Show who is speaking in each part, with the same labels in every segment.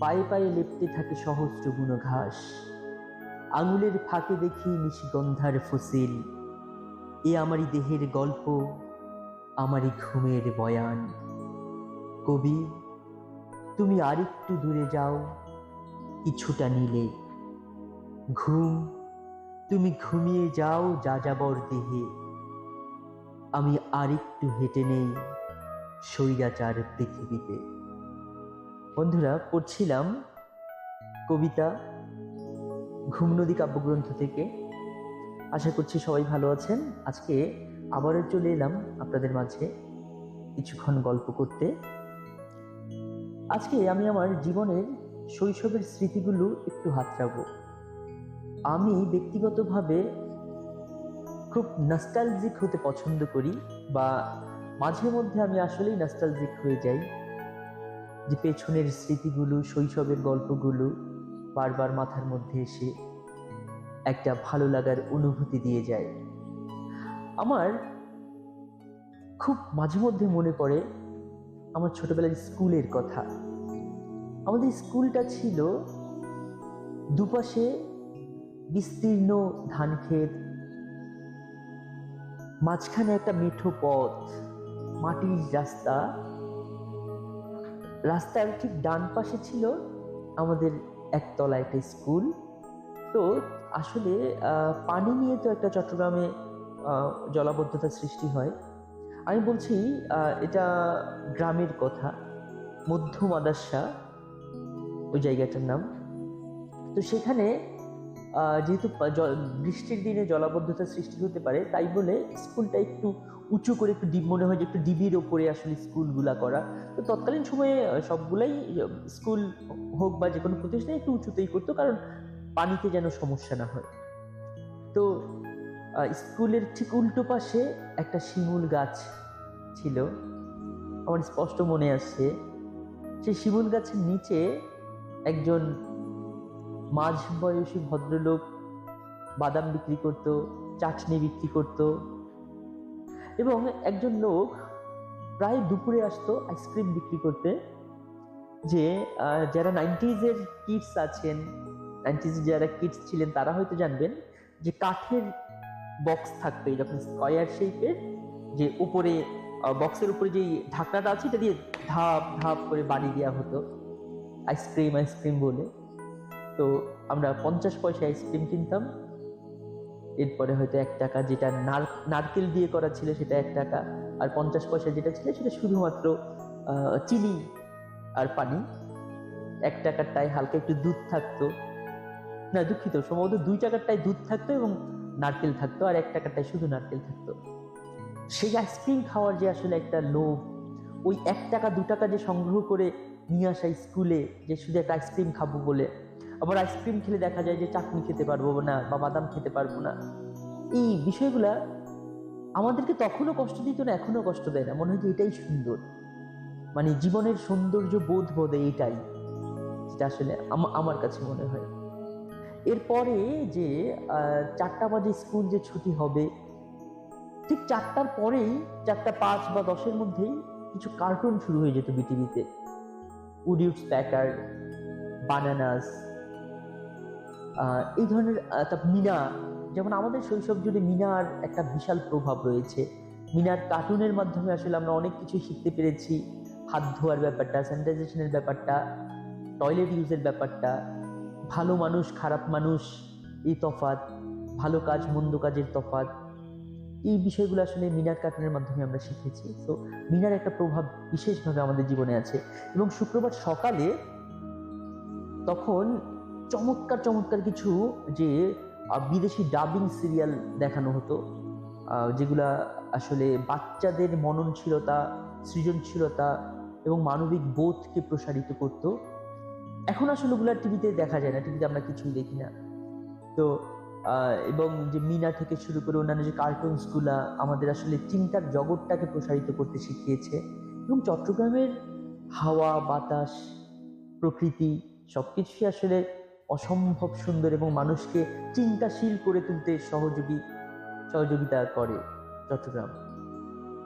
Speaker 1: পায়ে পায়ে লেপতে থাকে সহস্র ঘাস। আঙুলের ফাঁকে দেখি নিশিগন্ধার ফসিল। এ আমারই দেহের গল্প, আমারই ঘুমের বয়ান। কবি, তুমি আরেকটু দূরে যাও, কিছুটা নিলে। ঘুম, তুমি ঘুমিয়ে যাও যা যাবর দেহে। আমি আরেকটু হেঁটে নেই, স্বৈরাচার পৃথিবীতে। বন্ধুরা, পড়ছিলাম কবিতা, ঘুম নদী কাব্যগ্রন্থ থেকে। আশা করছি সবাই ভালো আছেন। আজকে আবারও চলে এলাম আপনাদের মাঝে কিছুক্ষণ গল্প করতে। আজকে আমি আমার জীবনের শৈশবের স্মৃতিগুলো একটু হাতড়াবো। আমি ব্যক্তিগতভাবে খুব নাস্টালজিক হতে পছন্দ করি বা মাঝে মধ্যে আমি আসলেই নাস্টালজিক হয়ে যাই। যে পেছনের স্মৃতিগুলো, শৈশবের গল্পগুলো বারবার মাথার মধ্যে এসে একটা ভালো লাগার অনুভূতি দিয়ে যায়। আমার খুব মাঝে মধ্যে মনে পড়ে আমার ছোটবেলার স্কুলের কথা। আমাদের স্কুলটা ছিল দুপাশে বিস্তীর্ণ ধান ক্ষেত মাঝখানে একটা মিঠো পথ, মাটির রাস্তা রাস্তার ঠিক ডান পাশে ছিল আমাদের একতলা একটা স্কুল। তো আসলে পানি নিয়ে তো একটা চট্টগ্রামে জলাবদ্ধতা সৃষ্টি হয়। আমি বলছি এটা গ্রামের কথা, মধ্য মাদাসা ওই জায়গাটার নাম। তো সেখানে যেহেতু বৃষ্টির দিনে জলাবদ্ধতা সৃষ্টি হতে পারে, তাই বলে স্কুলটা একটু উঁচু করে একটু ডিপ, মনে হয় যে একটু ডিবির ওপরে আসলে স্কুলগুলা করা। তো তৎকালীন সময়ে সবগুলাই স্কুল হোক বা যে কোনো প্রতিষ্ঠান একটু উঁচুতেই করতো, কারণ পানিতে যেন সমস্যা না হয়। তো স্কুলের ঠিক উল্টো পাশে একটা শিমুল গাছ ছিল। আমার স্পষ্ট মনে আসছে। সেই শিমুল গাছের নিচে একজন মাঝ বয়সী ভদ্রলোক বাদাম বিক্রি করত, চাটনি বিক্রি করত এবং একজন লোক প্রায় দুপুরে আসতো আইসক্রিম বিক্রি করতে যে যারা নাইনটিজের কিডস আছেন নাইনটিজ যারা কিডস ছিলেন, তারা হয়তো জানবেন যে কাঠের বক্স থাকতো এরকম স্কয়ার শেপের যে উপরে বক্সের উপরে যে ঢাকনাটা আছে, এটা দিয়ে ধাপ ধাপ করে বাড়ি দেওয়া হতো। আইসক্রিম আইসক্রিম বলে। তো আমরা পঞ্চাশ পয়সা আইসক্রিম কিনতাম। এরপরে হয়তো এক টাকা যেটা নার- নারকেল দিয়ে করা ছিল সেটা এক টাকা। আর পঞ্চাশ পয়সা যেটা ছিল সেটা শুধুমাত্র চিনি আর পানি। এক টাকারটায় হালকা একটু দুধ থাকতো। না, দুঃখিত, সম্ভবত দুই টাকারটায় দুধ থাকতো এবং নারকেল থাকতো আর এক টাকারটায় শুধু নারকেল থাকতো। সেই আইসক্রিম খাওয়ার যে আসলে একটা লোভ, ওই এক টাকা, দু টাকা যে সংগ্রহ করে নিয়ে আসা স্কুলে যে শুধু একটা আইসক্রিম খাব বলে আবার আইসক্রিম খেলে দেখা যায় যে চাটনি খেতে পারব না বা বাদাম খেতে পারব না। এই বিষয়গুলা আমাদেরকে তখনও কষ্ট দিত না, এখনও কষ্ট দেয় না। মনে হয় যে এটাই সুন্দর। মানে জীবনের সৌন্দর্য বোধ বোধে এটাই। যেটা আসলে আমার কাছে মনে হয়। এরপরে যে চারটা বাজে স্কুল যে ছুটি হবে, ঠিক চারটার পরেই, চারটা পাঁচ বা দশের মধ্যেই কিছু কার্টুন শুরু হয়ে যেত বিটিভিতে উডিউডস প্যাকার বানানাস এই ধরনের মিনা, যেমন আমাদের শৈশব জুড়ে মিনার একটা বিশাল প্রভাব রয়েছে। মিনার কার্টুনের মাধ্যমে আসলে আমরা অনেক কিছু শিখতে পেরেছি। হাত ধোয়ার ব্যাপারটা, স্যানিটাইজেশনের ব্যাপারটা, টয়লেট ইউজের ব্যাপারটা, ভালো মানুষ, খারাপ মানুষ, এই তফাৎ, ভালো কাজ, মন্দ কাজের তফাৎ, এই বিষয়গুলো আসলে মিনার কার্টুনের মাধ্যমে আমরা শিখেছি। তো মিনার একটা প্রভাব বিশেষভাবে আমাদের জীবনে আছে। এবং শুক্রবার সকালে তখন চমৎকার চমৎকার কিছু যে বিদেশি ডাবিং সিরিয়াল দেখানো হতো যেগুলা আসলে বাচ্চাদের মননশীলতা, সৃজনশীলতা এবং মানবিক বোধকে প্রসারিত করত। এখন আসলে ওগুলা টিভিতে দেখা যায় না, টিভিতে আমরা কিছুই দেখি না। তো এবং যে মিনা থেকে শুরু করে অন্যান্য যে কার্টুনসগুলা আমাদের আসলে চিন্তার জগৎটাকে প্রসারিত করতে শিখিয়েছে এবং চট্টগ্রামের হাওয়া, বাতাস, প্রকৃতি সব কিছুই আসলে অসম্ভব সুন্দর এবং মানুষকে চিন্তাশীল করে তুলতে সহযোগী, সহযোগিতা করে চট্টগ্রাম।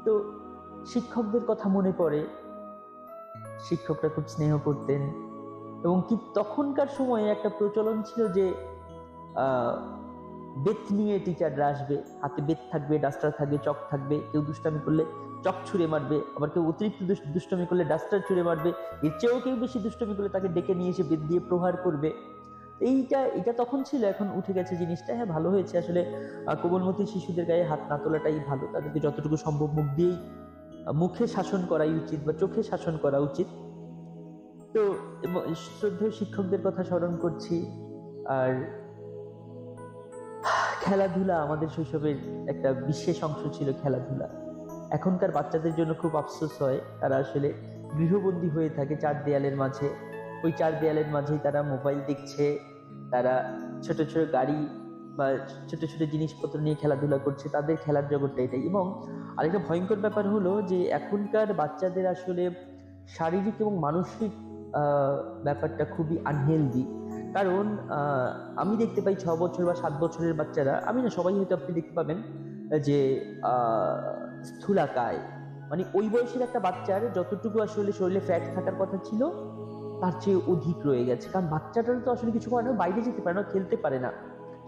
Speaker 1: তো শিক্ষকদের কথা মনে পড়ে, শিক্ষকরা খুব স্নেহ করতেন এবং কি তখনকার সময়ে একটা প্রচলন ছিল যে বেত নিয়ে টিচাররা আসবে, হাতে বেত থাকবে, ডাস্টার থাকবে, চক থাকবে, কেউ দুষ্টামি করলে চক ছুঁড়ে মারবে, আবার কেউ অতিরিক্ত দুষ- দুষ্টামি করলে ডাস্টার ছুঁড়ে মারবে, এর চেয়েও কেউ বেশি দুষ্টামি করলে তাকে ডেকে নিয়ে এসে বেত দিয়ে প্রহার করবে। এইটা এটা তখন ছিল, এখন উঠে গেছে জিনিসটা। হ্যাঁ ভালো হয়েছে আসলে। কোমলমতি শিশুদের গায়ে হাত না তোলাটাই ভালো। তাদেরকে যতটুকু সম্ভব মুখ দিয়েই মুখে শাসন করাই উচিত বা চোখে শাসন করা উচিত। তো শ্রদ্ধেয় শিক্ষকদের কথা স্মরণ করছি। আর খেলাধুলা আমাদের শৈশবের একটা বিশেষ অংশ ছিল খেলাধুলা। এখনকার বাচ্চাদের জন্য খুব আফসোস হয়। তারা আসলে গৃহবন্দী হয়ে থাকে চার দেয়ালের মাঝে। ওই চার দেয়ালের মাঝেই তারা মোবাইল দেখছে, তারা ছোট ছোট গাড়ি বা ছোট ছোট জিনিসপত্র নিয়ে খেলাধুলা করছে, তাদের খেলার জগৎটা এটাই। এবং আরেকটা ভয়ঙ্কর ব্যাপার হলো যে এখনকার বাচ্চাদের আসলে শারীরিক এবং মানসিক ব্যাপারটা খুবই আনহেলদি কারণ আমি দেখতে পাই ছ বছর বা সাত বছরের বাচ্চারা, আমি না সবাই হয়তো আপনি দেখতে পাবেন, যে স্থূলাকায়। মানে ওই বয়সের একটা বাচ্চার যতটুকু আসলে শরীরে ফ্যাট থাকার কথা ছিল তার চেয়ে অধিক রয়ে গেছে। কারণ বাচ্চাটার তো আসলে কিছু করে না বাইরে যেতে পারে না খেলতে পারে না।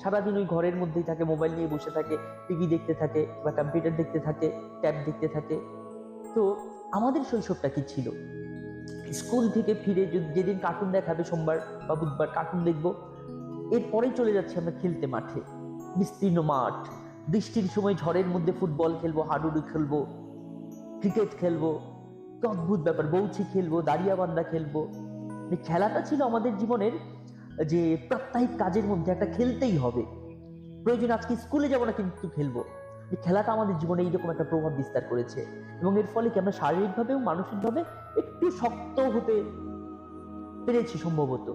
Speaker 1: সারাদিন ওই ঘরের মধ্যেই থাকে, মোবাইল নিয়ে বসে থাকে, টিভি দেখতে থাকে, বা কম্পিউটার দেখতে থাকে ট্যাব দেখতে থাকে। তো আমাদের শৈশবটা কি ছিল? স্কুল থেকে ফিরে যদি- যেদিন কার্টুন দেখাবে সোমবার বা বুধবার কার্টুন দেখব। এরপরেই চলে যাচ্ছে আমরা খেলতে মাঠে। বিস্তীর্ণ মাঠ, বৃষ্টির সময় ঝড়ের মধ্যে ফুটবল খেলব, হাডুডু খেলব ক্রিকেট খেলব। অদ্ভুত ব্যাপার বৌছি খেলব, দাঁড়িয়াবান্ধা খেলব। খেলাটা ছিল আমাদের জীবনের যে প্রাত্যহিক কাজের মধ্যে একটা খেলতেই হবে। প্রয়োজন আজকে স্কুলে যাব না কিন্তু খেলব। খেলাটা আমাদের জীবনে এইরকম একটা প্রভাব বিস্তার করেছে এবং এর ফলে কি আমরা শারীরিকভাবে এবং মানসিকভাবে একটু শক্ত হতে পেরেছি সম্ভবত।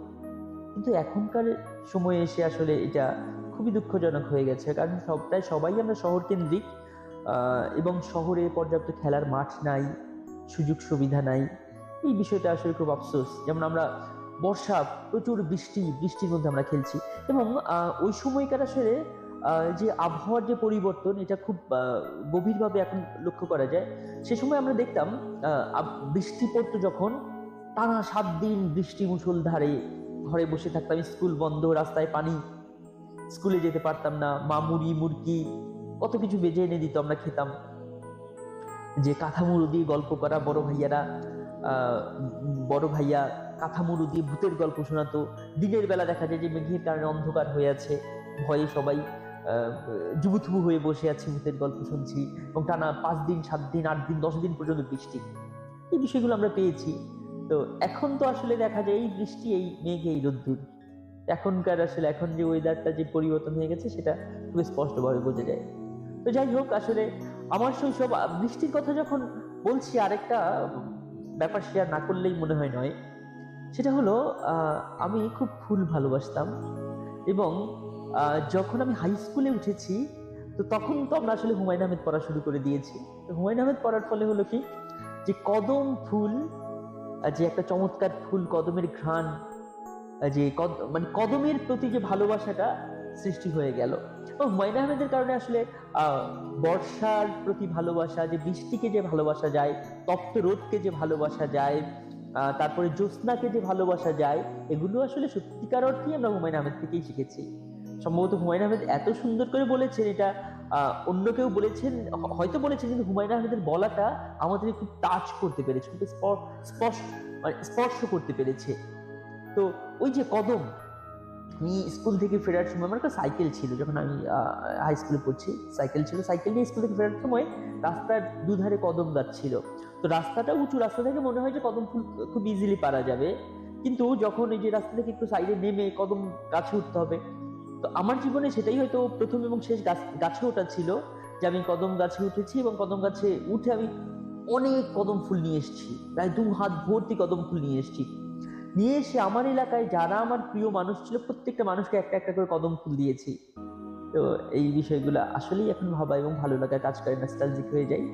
Speaker 1: কিন্তু এখনকার সময়ে এসে আসলে এটা খুবই দুঃখজনক হয়ে গেছে কারণ সবটাই সবাই আমরা শহর কেন্দ্রিক এবং শহরে পর্যাপ্ত খেলার মাঠ নাই সুযোগ সুবিধা নাই। এই বিষয়টা আসলে খুব আফসোস। যেমন আমরা বর্ষা, প্রচুর বৃষ্টি, বৃষ্টির মধ্যে আমরা খেলছি। এবং ওই সময়কার আসলে যে আবহাওয়ার যে পরিবর্তন, এটা খুব গভীরভাবে এখন লক্ষ্য করা যায়। সে সময় আমরা দেখতাম বৃষ্টি পড়তো যখন টানা সাত দিন বৃষ্টি মুষলধারে ঘরে বসে থাকতাম, স্কুল বন্ধ, রাস্তায় পানি, স্কুলে যেতে পারতাম না, মা মুড়ি মুরকি কত কিছু বেজে এনে দিত আমরা খেতাম। যে কাঁথামুড়ো দিয়ে গল্প করা বড় ভাইয়ারা বড় ভাইয়া কাঁথামুড়ো দিয়ে ভূতের গল্প শোনাতো। দিনের বেলা দেখা যায় যে মেঘের কারণে অন্ধকার হয়ে আছে। ভয়ে সবাই জুবুথুবু হয়ে বসে আছে ভূতের গল্প শুনছি এবং টানা পাঁচ দিন, সাত দিন, আট দিন, দশ দিন পর্যন্ত বৃষ্টি। এই বিষয়গুলো আমরা পেয়েছি। তো এখন তো আসলে দেখা যায় এই বৃষ্টি, এই মেঘ, এই রোদ্দুর। এখনকার আসলে, এখন যে ওয়েদারটা যে পরিবর্তন হয়ে গেছে, সেটা খুব স্পষ্টভাবে বোঝা যায়। তো যাই হোক, আসলে আমার শৈশব, বৃষ্টির কথা যখন বলছি, আরেকটা ব্যাপার শেয়ার না করলেই মনে হয় নয়। সেটা হলো আমি খুব ফুল ভালোবাসতাম এবং যখন আমি হাই স্কুলে উঠেছি, তো তখন তো আমরা আসলে হুমায়ুন আহমেদ পড়া শুরু করে দিয়েছি। তো হুমায়ুন আহমেদ পড়ার ফলে হলো কি, যে কদম ফুল যে একটা চমৎকার ফুল, কদমের ঘ্রাণ যে মানে কদমের প্রতি যে ভালোবাসাটা সৃষ্টি হয়ে গেল। এবং হুমায়ুন আহমেদের কারণে আসলে বর্ষার প্রতি ভালোবাসা, যে বৃষ্টিকে যে ভালোবাসা যায়, তপ্ত রোদকে যে ভালোবাসা যায় তারপরে জ্যোৎস্নাকে যে ভালোবাসা যায়, এগুলো আসলে সত্যিকার অর্থেই আমরা হুমায়ুন আহমেদ থেকেই শিখেছি। সম্ভবত হুমায়ুন আহমেদ এত সুন্দর করে বলেছেন এটা অন্য কেউ বলেছেন হয়তো বলেছেন, কিন্তু হুমায়ুন আহমেদের বলাটা আমাদের খুব টাচ করতে পেরেছে, খুব স্পর্শ মানে স্পর্শ করতে পেরেছে। তো ওই যে কদম আমি স্কুল থেকে ফেরার সময়, আমার একটা সাইকেল ছিল যখন আমি হাই স্কুলে পড়ছি। সাইকেল ছিল, সাইকেল নিয়ে স্কুল থেকে ফেরার সময় রাস্তার দুধারে কদম গাছ ছিল তো রাস্তাটা উঁচু, রাস্তা থেকে মনে হয় যে কদম ফুল খুব ইজিলি পারা যাবে। কিন্তু যখন এই যে রাস্তা থেকে একটু সাইডে নেমে কদম গাছে উঠতে হবে, তো আমার জীবনে সেটাই হয়তো প্রথম এবং শেষ গাছ, গাছে ওঠা ছিল যে আমি কদম গাছে উঠেছি এবং কদম গাছে উঠে আমি অনেক কদম ফুল নিয়ে এসেছি। প্রায় দু হাত ভর্তি কদম ফুল নিয়ে এসেছি। নিয়ে এসে আমার এলাকায় যারা আমার প্রিয় মানুষ ছিল, প্রত্যেকটা মানুষকে একটা একটা করে কদম ফুল দিয়েছি। তো এই বিষয়গুলো আসলেই এখন ভাবা এবং ভালো লাগা কাজ করে নস্টালজিক হয়ে যায়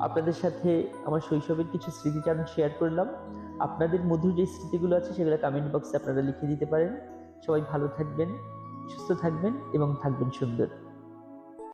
Speaker 1: আপনাদের সাথে আমার শৈশবের কিছু স্মৃতিচারণ শেয়ার করলাম। আপনাদের মধুর যে স্মৃতিগুলো আছে, সেগুলো কমেন্ট বক্সে আপনারা লিখে দিতে পারেন। সবাই ভালো থাকবেন, সুস্থ থাকবেন এবং থাকবেন সুন্দর।